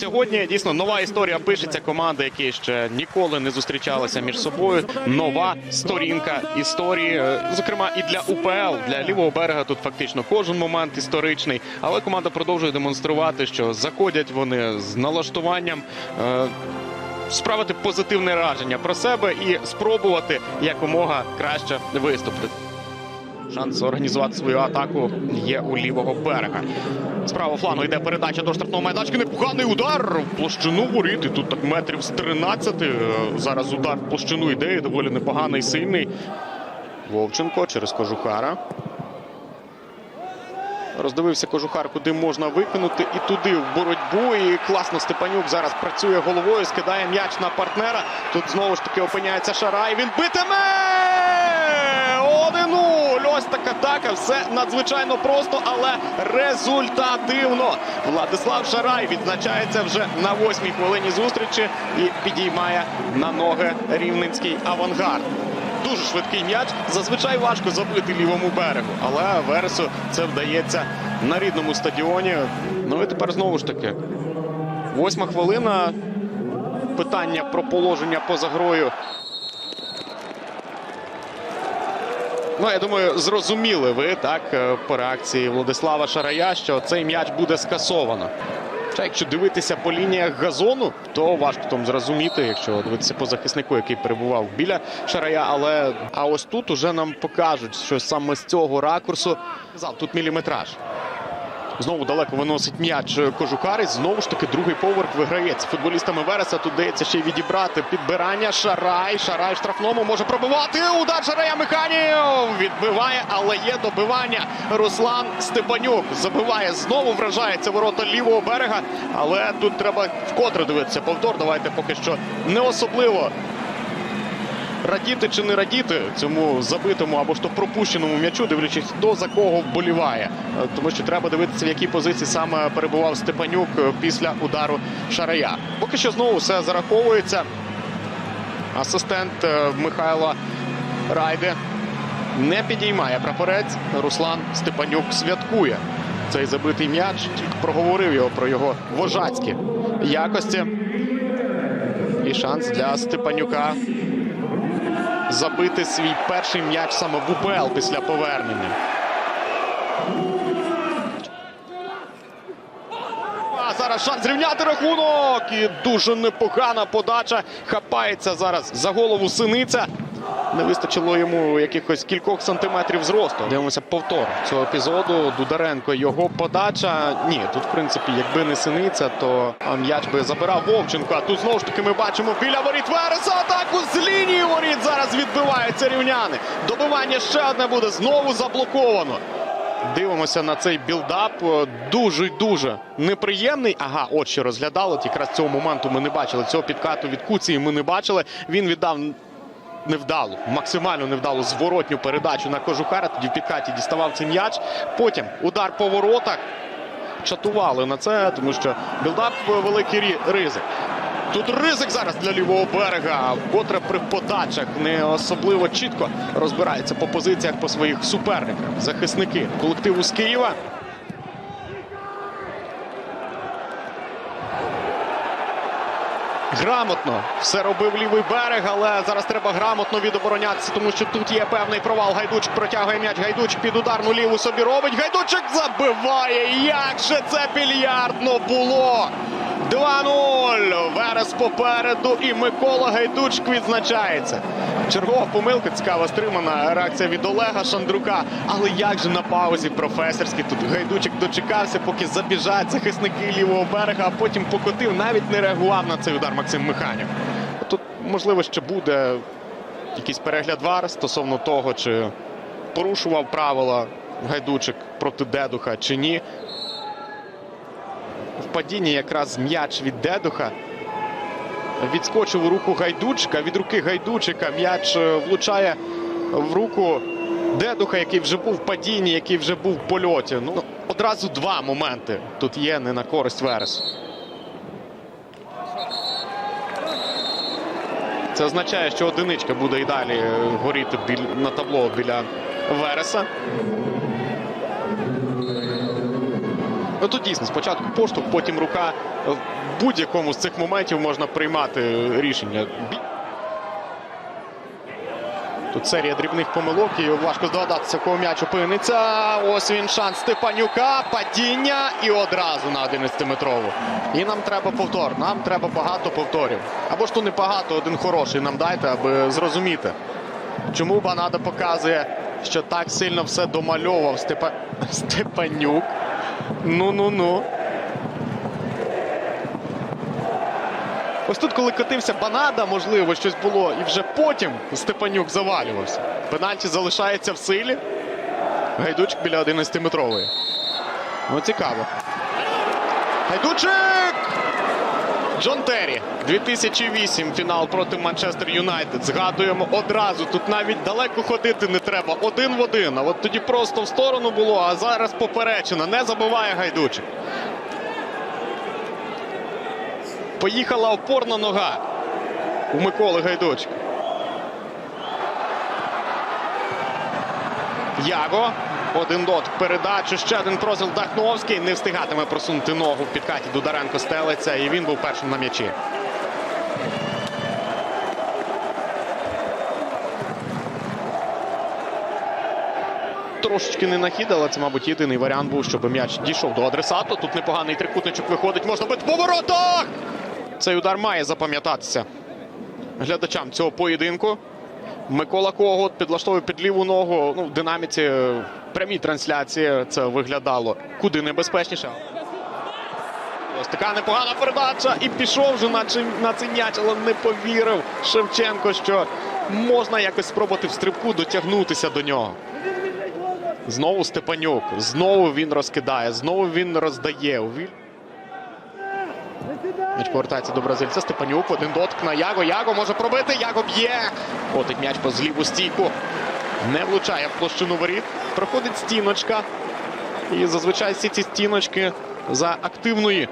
Сьогодні дійсно нова історія пишеться команди, які ще ніколи не зустрічалися між собою. Нова сторінка історії, зокрема і для УПЛ, для лівого берега. Тут фактично кожен момент історичний. Але команда продовжує демонструвати, що заходять вони з налаштуванням. е, Справити позитивне враження про себе і спробувати якомога краще виступити. Шанс організувати свою атаку є у лівого берега. З правого флангу йде передача до штрафного майданчика. Непоганий удар в площину воріт. І тут так метрів з 13. Е, Зараз удар в площину йде. і Доволі непоганий, сильний. Вовченко через кожухара. Роздивився кожухар, куди можна викинути, і туди в боротьбу. І класно Степанюк зараз працює головою, скидає м'яч на партнера. Тут знову ж таки опиняється Шарай. Він битиме! 1-0! Ось така атака. Все надзвичайно просто, але результативно. Владислав Шарай відзначається вже на восьмій хвилині зустрічі і підіймає на ноги рівненський авангард. Дуже швидкий м'яч. Зазвичай важко забити лівому берегу. Але Вересу це вдається на рідному стадіоні. Ну і тепер знову ж таки. Восьма хвилина. Питання про положення поза грою. Ну, я думаю, зрозуміли ви так е, по реакції Владислава Шарая, що цей м'яч буде скасовано. Та якщо дивитися по лініях газону, то важко там зрозуміти, якщо дивитися по захиснику, який перебував біля Шарая. Але а ось тут уже нам покажуть, що саме з цього ракурсу тут міліметраж. Знову далеко виносить м'яч Кожухарець. Знову ж таки, другий поверх виграється. Футболістами Вереса тут дається ще й відібрати підбирання. Шарай. Шарай в штрафному може пробивати. Удар Шарая Механів відбиває, але є добивання. Руслан Степанюк забиває знову. Вражається ворота лівого берега. Але тут треба вкотре дивитися. Повтор. Давайте поки що не особливо радіти чи не радіти цьому забитому або ж то пропущеному м'ячу, дивлячись, хто за кого вболіває. Е, Тому що треба дивитися, в якій позиції саме перебував Степанюк е, після удару Шарая. Поки що знову все зараховується. Асистент е, Михайла Райде не підіймає прапорець. Руслан Степанюк святкує цей забитий м'яч. Тільки проговорив його про його вожацькі якості. І шанс для Степанюка забити свій перший м'яч саме в УПЛ після повернення. А зараз шанс зрівняти рахунок. І дуже непогана подача. Хапається зараз за голову синиця. Не вистачило йому якихось кількох сантиметрів зросту. Дивимося повтор цього епізоду. Дударенко його подача. Ні, тут, в принципі, якби не синиця, то м'яч би забирав Вовченко. А тут знову ж таки ми бачимо біля воріт Вереса. Атаку з лінії воріт зараз відбиваються рівняни. Добивання ще одне буде знову заблоковано. Дивимося на цей білдап. Дуже дуже неприємний. Ага, що розглядали. От Якраз цього моменту ми не бачили. Цього підкату від Куції ми не бачили. Він віддав невдалу, максимально невдалу зворотню передачу на кожухара. Тоді в підкаті діставав цей м'яч. Потім удар по воротах. Чатували на це, тому що білдап великий ризик. Тут ризик зараз для лівого берега, вкотре при подачах не особливо чітко розбирається по позиціях по своїх суперниках. Захисники колективу з Києва. Грамотно все робив лівий берег, але зараз треба грамотно відоборонятися, тому що тут є певний провал. Гайдучик протягує м'яч. Гайдучик під ударну ліву собі робить. Гайдучик забиває. Як же це більярдно було? 2-0. Верес попереду і Микола Гайдучик відзначається. Чергова помилка, цікава стримана реакція від Олега Шандрука. Але як же на паузі професорський тут Гайдучик дочекався, поки забіжать захисники лівого берега, а потім покотив, навіть не реагував на цей удар Максим Миханів. Тут, можливо, ще буде якийсь перегляд вар стосовно того, чи порушував правила Гайдучик проти Дедуха чи ні. В падінні якраз м'яч від Дедуха. Відскочив у руку Гайдучика. Від руки Гайдучика м'яч е, влучає в руку Дедуха, який вже був в падінні, який вже був в польоті. Ну, одразу два моменти тут є не на користь Вересу. Це означає, що одиничка буде і далі е, горіти на табло біля Вереса. Ну тут дійсно спочатку поштовх, потім рука. В будь-якому з цих моментів можна приймати рішення. Тут серія дрібних помилок, і важко здогадатися, кого м'яч опиниться. Ось він шанс Степанюка, падіння і одразу на 11-метрову. І нам треба повтор. Нам треба багато повторів. Або ж то не багато, один хороший нам дайте, аби зрозуміти. Чому Банада показує, що так сильно все домальовував Степа... Степанюк? Ну-ну-ну. Ось тут, коли котився Банада, можливо, щось було, і вже потім Степанюк завалювався. Пенальті залишається в силі. Гайдучик біля 11-метрової. Ну, цікаво. Гайдучик! Джон Террі, 2008 фінал проти Манчестер Юнайтед. Згадуємо одразу. Тут навіть далеко ходити не треба. Один в один. А от тоді просто в сторону було, а зараз поперечина. Не забуває Гайдучик. Поїхала опорна нога у Миколи Гайдучика. Яго. Один дот передачу. Ще один прозіл Дахновський. Не встигатиме просунути ногу в підкаті. Дударенко стелиться. І він був першим на м'ячі. Трошечки не нахід, але це, мабуть, єдиний варіант був, щоб м'яч дійшов до адресату. Тут непоганий трикутничок виходить. Можна бити по воротах! Цей удар має запам'ятатися глядачам цього поєдинку. Микола Когут підлаштовує під ліву ногу. Ну, в динаміці е, прямій трансляції це виглядало куди небезпечніше. Ось така непогана передача. І пішов вже на, м'яч, але не повірив Шевченко, що можна якось спробувати в стрибку дотягнутися до нього. Знову Степанюк. Знову він розкидає, знову він роздає. М'яч повертається до бразильця. Степанюк. Один дотик на Яго. Яго може пробити. Яго б'є. Котить м'яч по зліву стійку. Не влучає в площину воріт. Проходить стіночка. І зазвичай всі ці стіночки за активної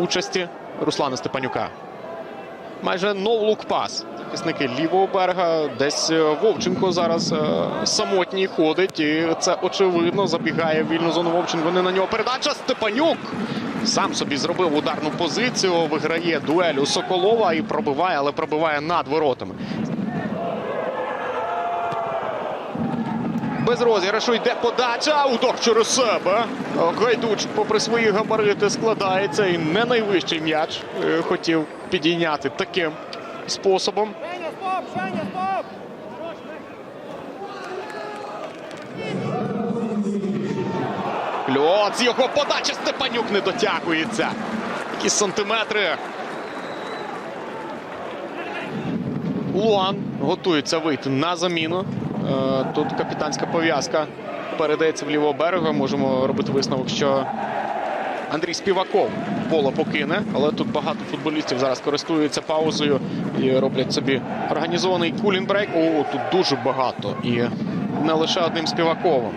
участі Руслана Степанюка. Майже ноу-лук пас. Захисники лівого берега. Десь е, Вовченко зараз е, самотній ходить. І це очевидно. Забігає в вільну зону Вовченко. Не на нього передача. Степанюк сам собі зробив ударну позицію. Виграє дуель у Соколова і пробиває, але пробиває над воротами. Без розіграшу йде подача. Удар через себе. Гайдуч, попри свої габарити, складається. І не найвищий м'яч е, хотів підійняти таким способом. Льот, його подача Степанюк не дотягується. Якісь сантиметри. Луан готується вийти на заміну. Е, Тут капітанська пов'язка передається в лівого берега. Можемо робити висновок, що Андрій Співаков поле покине, але тут багато футболістів зараз користуються паузою і роблять собі організований кулінбрейк. О, тут дуже багато. І не лише одним Співаковим.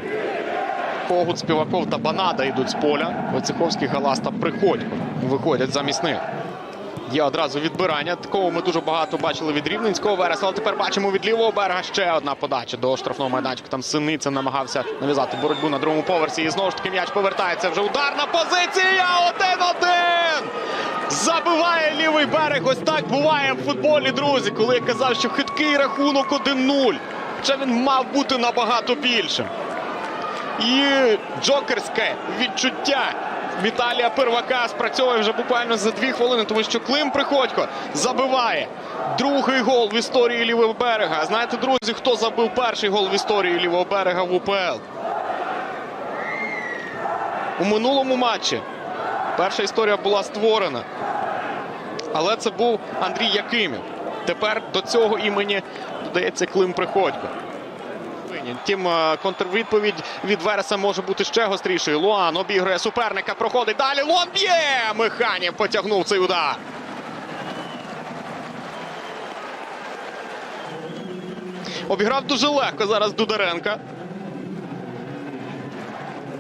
Когут, Співаков та Банада йдуть з поля. Войцеховський, Галас та Приходько виходять замість них. Є одразу відбирання. Такого ми дуже багато бачили від Рівненського вереса, тепер бачимо від лівого берега ще одна подача до штрафного майданчика. Там Синиця намагався нав'язати боротьбу на другому поверсі. І знову ж таки м'яч повертається. Вже ударна позиція. Один-один. Забиває лівий берег. Ось так буває в футболі, друзі. Коли я казав, що хиткий рахунок 1-0. Хоча він мав бути набагато більшим. І джокерське відчуття Віталія Первака спрацьовує вже буквально за дві хвилини, тому що Клим Приходько забиває другий гол в історії лівого берега. Знаєте, друзі, хто забив перший гол в історії лівого берега в УПЛ? У минулому матчі перша історія була створена. Але це був Андрій Якимів. Тепер до цього імені додається Клим Приходько. Винен. Втім, е, контрвідповідь від Вереса може бути ще гострішою. Луан обігрує суперника, проходить далі. Луан б'є! Механів потягнув цей удар. Обіграв дуже легко зараз Дударенка.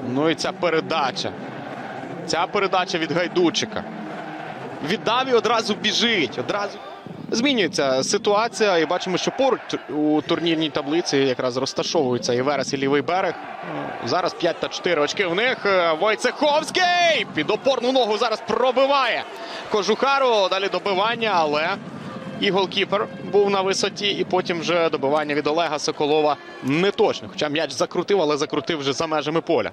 Ну і ця передача. Ця передача від Гайдучика. Віддав і одразу біжить. Одразу. Змінюється ситуація, і бачимо, що поруч у турнірній таблиці якраз розташовуються і Верес, і лівий берег. Ну, Зараз 5 та 4 очки в них. Е, Войцеховський під опорну ногу зараз пробиває Кожухару. Далі добивання, але і голкіпер був на висоті, і потім вже добивання від Олега Соколова не точно. Хоча м'яч закрутив, але закрутив вже за межами поля.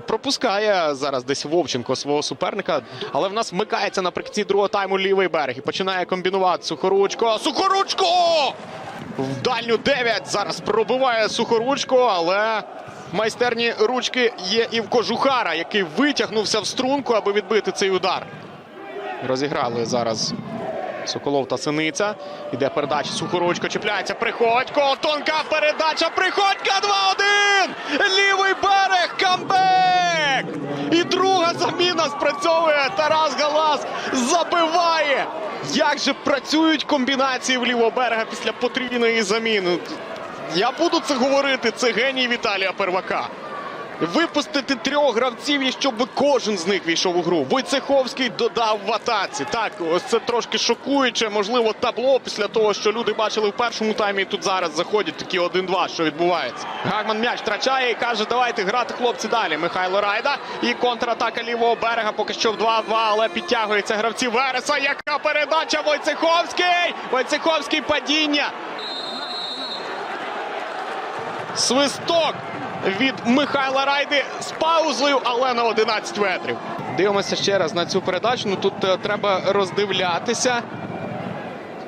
Пропускає зараз десь Вовченко свого суперника, але в нас вмикається наприкінці другого тайму лівий берег і починає комбінувати Сухоручко. Сухоручко! В дальню 9 зараз пробиває Сухоручко, але майстерні ручки є і в Кожухара, який витягнувся в струнку, аби відбити цей удар. Розіграли зараз Соколов та Синиця. Іде передача. Сухоручко чіпляється. Приходько. Тонка передача. Приходька 2-1. Лівий берег. Камбек. І друга заміна спрацьовує. Тарас Галас забиває. Як же працюють комбінації в лівого берега після потрібної заміни? Я буду це говорити. Це геній Віталія Первака. Випустити трьох гравців і щоб кожен з них війшов у гру. Войцеховський додав в атаці. Так, ось це трошки шокуюче, можливо, табло після того, що люди бачили в першому таймі. І тут зараз заходять такі 1-2, що відбувається. Гагман м'яч втрачає і каже, давайте грати хлопці далі. Михайло Райда і контратака лівого берега поки що в 2-2, але підтягуються гравці Вереса. Яка передача Войцеховський! Войцеховський падіння. Свисток від Михайла Райди з паузою, але на 11 метрів. Дивимося ще раз на цю передачу. Ну тут е, треба роздивлятися.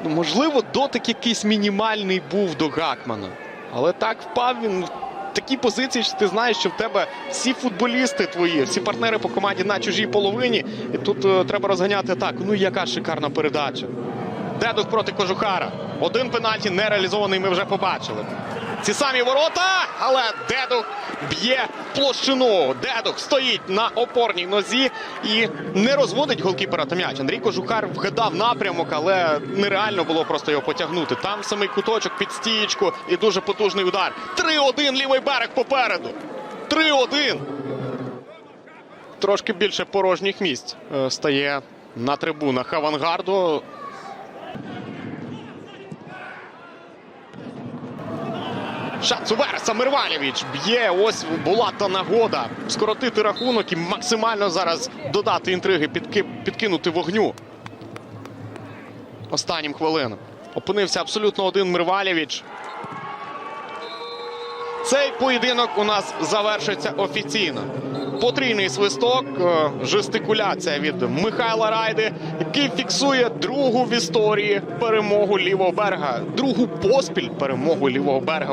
Ну, можливо, дотик якийсь мінімальний був до Гакмана. Але так впав він в такій позиції, що ти знаєш, що в тебе всі футболісти твої, всі партнери по команді на чужій половині. І тут е, треба розганяти так. Ну яка шикарна передача. Дедух проти Кожухара. Один пенальті не реалізований, ми вже побачили. Ці самі ворота, але Дедух б'є площину. Дедух стоїть на опорній нозі і не розводить голкіпера та м'яч. Андрій Кожухар вгадав напрямок, але нереально було просто його потягнути. Там самий куточок під стієчку і дуже потужний удар. 3-1 лівий берег попереду. 3-1. Трошки більше порожніх місць е, стає на трибунах авангарду. Шанс у Вереса Мирвалєвич б'є. Ось була та нагода скоротити рахунок і максимально зараз додати інтриги, підки... підкинути вогню. Останнім хвилинам. Опинився абсолютно один Мирвалєвич. Цей поєдинок у нас завершиться офіційно. Потрійний свисток, е, жестикуляція від Михайла Райди, який фіксує другу в історії перемогу лівого берега, другу поспіль перемогу лівого берега.